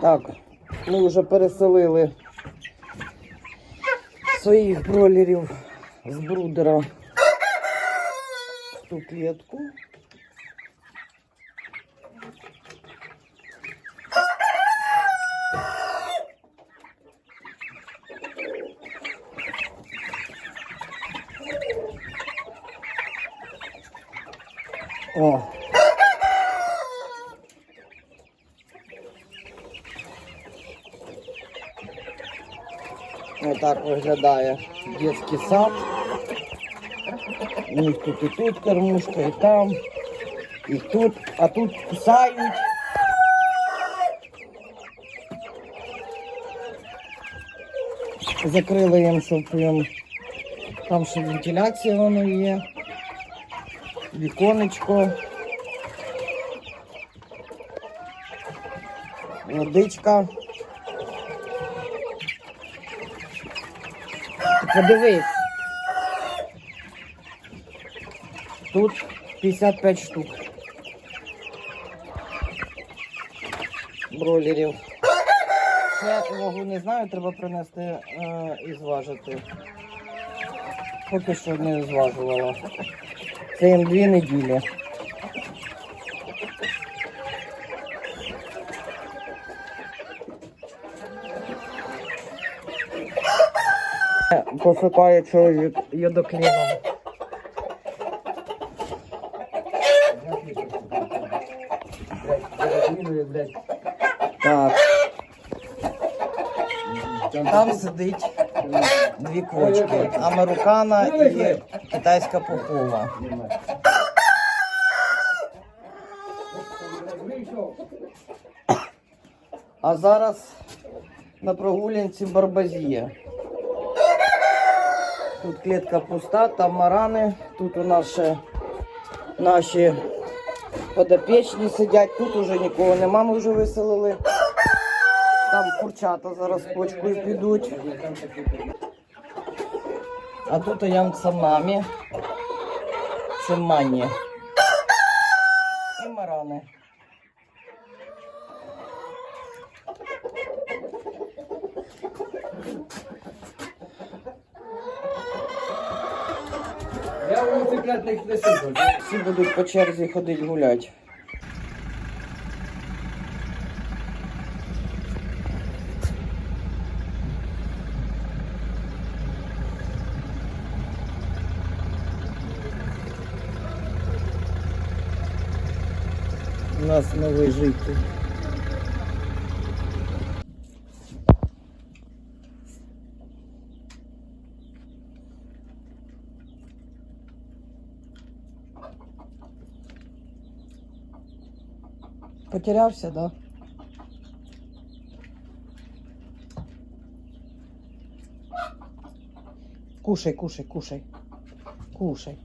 Так, ми вже переселили своїх бройлерів з брудера в ту клітку. О. Отак виглядає дитячий сад. У них тут і тут кормушка, і там, і тут, а тут кусають. Закрили їм, щоб їм там ще вентиляція воно є. Віконечко. Водичка. Подивись. Тут 55 штук. Бройлерів. Ще вагу не знаю, треба принести е, і зважити. Поки що не зважувала. Це їм дві неділі. Посипає чоловік йодокліном. Так. Там сидить дві квочки. Американа і китайська пухова. А зараз на прогулянці барбазія. Тут клітка пуста, там марани, тут у нас ще наші подопічні сидять, тут уже нікого нема, ми вже виселили. Там курчата зараз почкою підуть. А тут я самамі. Це мані. І марани. Не не. Всі будуть по черзі ходити гуляти. У нас новий житель. Потерявся, да? Кушай, кушай, кушай. Кушай.